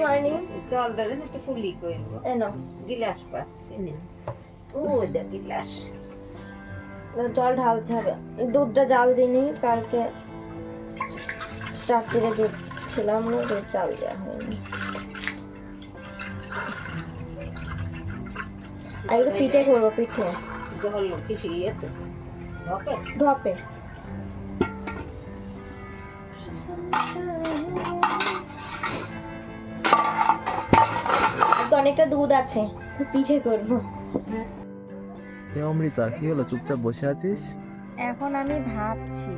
Morning জল দেবেন একটু ফুলি করব এনো গিলাস পাচ্ছি ও দে গিলাস জল ঢালতে হবে দুধটা জাল দিইনি কালকে রাত্রিরে দুধ ছিলাম না দুধ চাল দেওয়া হয়নি আর একটু পিঠে করব পিঠে জল ঢপে তো অনেকটা দুধ আছে পিঠে করব। হে অমৃতা কি হলো? চুপচাপ বসে আছিস? এখন আমি ভাবছি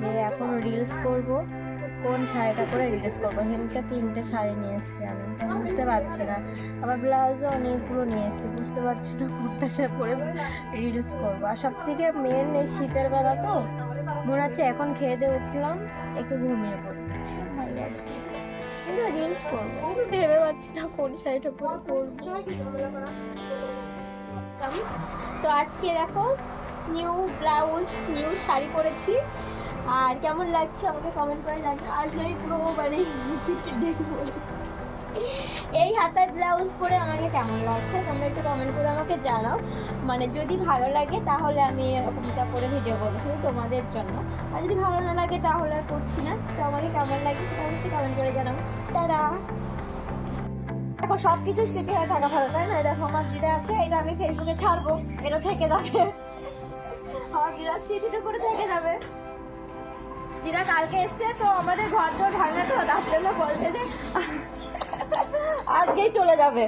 যে এখন রিলস করব কোন শাড়িটা করে রিলস করব? হেমকে তিনটে শাড়ি নিয়ে এসেছি আমি তো বুঝতে পারছি না। আবার ব্লাউজও অনেকগুলো নিয়ে এসেছি বুঝতে পারছি না কোনটা সে পরে রিলস করব। আর সব থেকে মেন এই শীতের বেলা তো মনে হচ্ছে এখন খেয়ে দিয়ে উঠলাম একটু ঘুমিয়ে পড়ি ভালো রিলস করব। ভেবে পাচ্ছি না কোন শাড়িটা পরে পরবো। তো আজকে দেখো নিউ ব্লাউজ নিউ শাড়ি পরেছি। আর কেমন লাগছে আমাকে কমেন্ট করে জানি আমি পুরো মানে দেখে বলেছি। এই হাতার ব্লাউজ পরে আমাকে কেমন লাগছে? তোমরা একটু কমেন্ট করে আমাকে জানাও। মানে যদি ভালো লাগে, তাহলে আমি এরকমটা পরে ভিডিও শুধু তোমাদের জন্য। আর যদি ভালো না লাগে, তাহলে করছি না। তো আমাকে কেমন লাগে সেটা অবশ্যই কমেন্ট করে জানাও। তারা। দেখো সব কিছু স্মৃতি হয়ে থাকা ভালো, তাই না? দেখো, আমার দিদা আছে, এটা আমি ফেসবুকে ছাড়বো। এটা থেকে যাবে। আমার দিদা স্মৃতিটা করে থেকে যাবে। দিদা কালকে এসছে, তো আমাদের ঘর দর তো তার জন্য বলছে যে আজকেই চলে যাবে।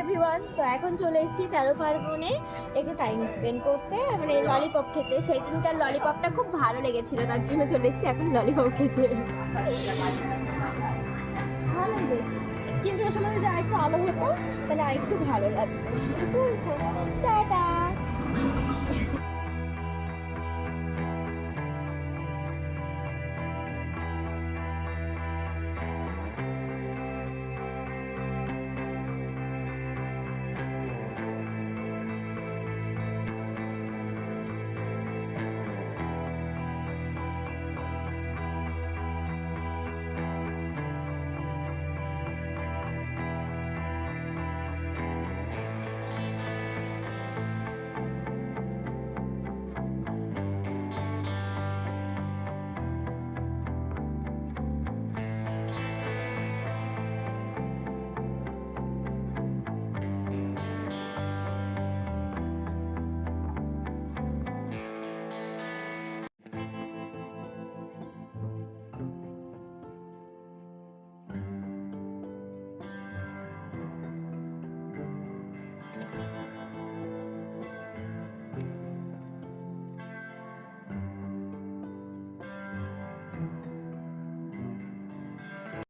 এভরিওয়ান তো এখন চলে এসেছি তেরো পার্বণে একটু টাইম স্পেন্ড করতে। মানে ললিপপ খেতে। সেই দিনকার ললিপপটা খুব ভালো লেগেছিল, তার জন্য চলে এসেছি এখন ললিপপ খেতে। ভালোই বেশ। কিন্তু সময় যদি আরেকটু আলো হতো, তাহলে আরেকটু ভালো লাগতো। বুঝতে পেরেছ টাটা!